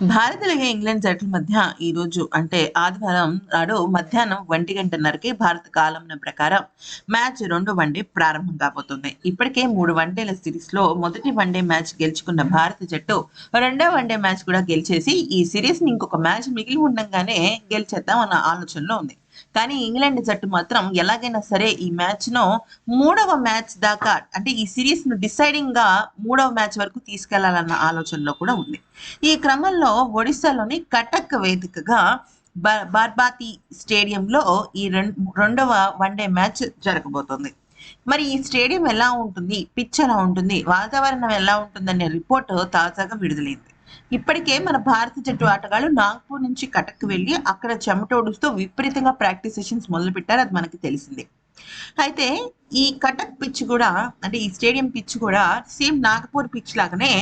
భారత్ అలాగే ఇంగ్లాండ్ జట్ల మధ్య ఈ రోజు అంటే ఆదివారం నాడు మధ్యాహ్నం ఒంటి గంటన్నరకి భారత కాలం ప్రకారం మ్యాచ్ రెండు వన్డే ప్రారంభం కాబోతుంది. ఇప్పటికే మూడు వన్డేల సిరీస్లో మొదటి వన్డే మ్యాచ్ గెలుచుకున్న భారత జట్టు రెండో వన్డే మ్యాచ్ కూడా గెలిచేసి ఈ సిరీస్ని ఇంకొక మ్యాచ్ మిగిలి ఉండగానే గెలిచేద్దాం అన్న ఆలోచనలో ఉంది. కానీ ఇంగ్లాండ్ జట్టు మాత్రం ఎలాగైనా సరే ఈ మ్యాచ్ను మూడవ మ్యాచ్ దాకా అంటే ఈ సిరీస్ను డిసైడింగ్గా మూడవ మ్యాచ్ వరకు తీసుకెళ్ళాలన్న ఆలోచనలో కూడా ఉంది. ఈ క్రమంలో ఒడిశాలోని కటక్ వేదికగా బ- బార్బాతి స్టేడియంలో ఈ రెండవ వన్డే మ్యాచ్ జరగబోతోంది. మరి ఈ స్టేడియం ఎలా ఉంటుంది? పిచ్ ఎలా ఉంటుంది? వాతావరణం ఎలా ఉంటుందనే రిపోర్ట్ తాజాగా విడుదలైంది. ఇప్పటికే మన భారత జట్టు ఆటగాళ్ళు నాగ్పూర్ నుంచి కటక్ వెళ్ళి అక్కడ చెమటోడుస్తూ విపరీతంగా ప్రాక్టీస్ సెషన్స్ మొదలు పెట్టారు అది మనకి తెలిసిందే. అయితే ఈ కటక్ పిచ్ కూడా అంటే ఈ స్టేడియం పిచ్ కూడా సేమ్ నాగపూర్ పిచ్ లాగానే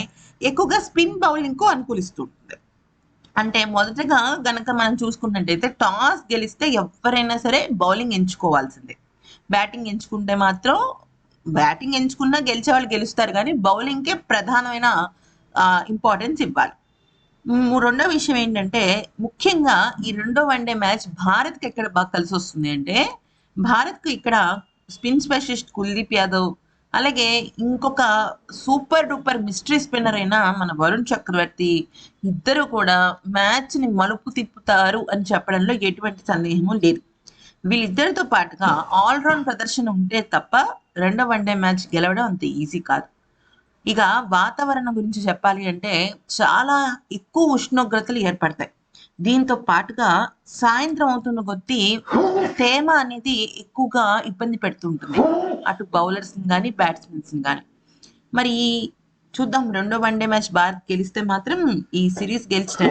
ఎక్కువగా స్పిన్ బౌలింగ్కు అనుకూలిస్తుంది అంటే మొదటగా గనక మనం చూసుకున్నట్టయితే టాస్ గెలిస్తే ఎవరైనా సరే బౌలింగ్ ఎంచుకోవాల్సిందే. బ్యాటింగ్ ఎంచుకుంటే మాత్రం బ్యాటింగ్ ఎంచుకున్నా గెలిచే వాళ్ళు గెలుస్తారు కానీ బౌలింగ్కే ప్రధానమైన ఇంపార్టెన్స్ ఇవ్వాలి. రెండో విషయం ఏంటంటే ముఖ్యంగా ఈ రెండో వన్డే మ్యాచ్ భారత్కి ఎక్కడ బాగా కలిసి వస్తుంది అంటే భారత్కు ఇక్కడ స్పిన్ స్పెషలిస్ట్ కుల్దీప్ యాదవ్ అలాగే ఇంకొక సూపర్ డూపర్ మిస్టరీ స్పిన్నర్ అయిన మన వరుణ్ చక్రవర్తి ఇద్దరు కూడా మ్యాచ్ని మలుపు తిప్పుతారు అని చెప్పడంలో ఎటువంటి సందేహము లేదు. వీళ్ళిద్దరితో పాటుగా ఆల్రౌండ్ ప్రదర్శన ఉంటే తప్ప రెండో వన్డే మ్యాచ్ గెలవడం అంత ఈజీ కాదు. ఇక వాతావరణం గురించి చెప్పాలి అంటే చాలా ఎక్కువ ఉష్ణోగ్రతలు ఏర్పడతాయి. దీంతో పాటుగా సాయంత్రం అవుతున్న కొద్దీ తేమ అనేది ఎక్కువగా ఇబ్బంది పెడుతుంటుంది అటు బౌలర్స్ కానీ బ్యాట్స్మెన్స్ కానీ మరి చూద్దాం రెండో వన్డే మ్యాచ్ భారత్ గెలిస్తే మాత్రం ఈ సిరీస్ గెలిచిన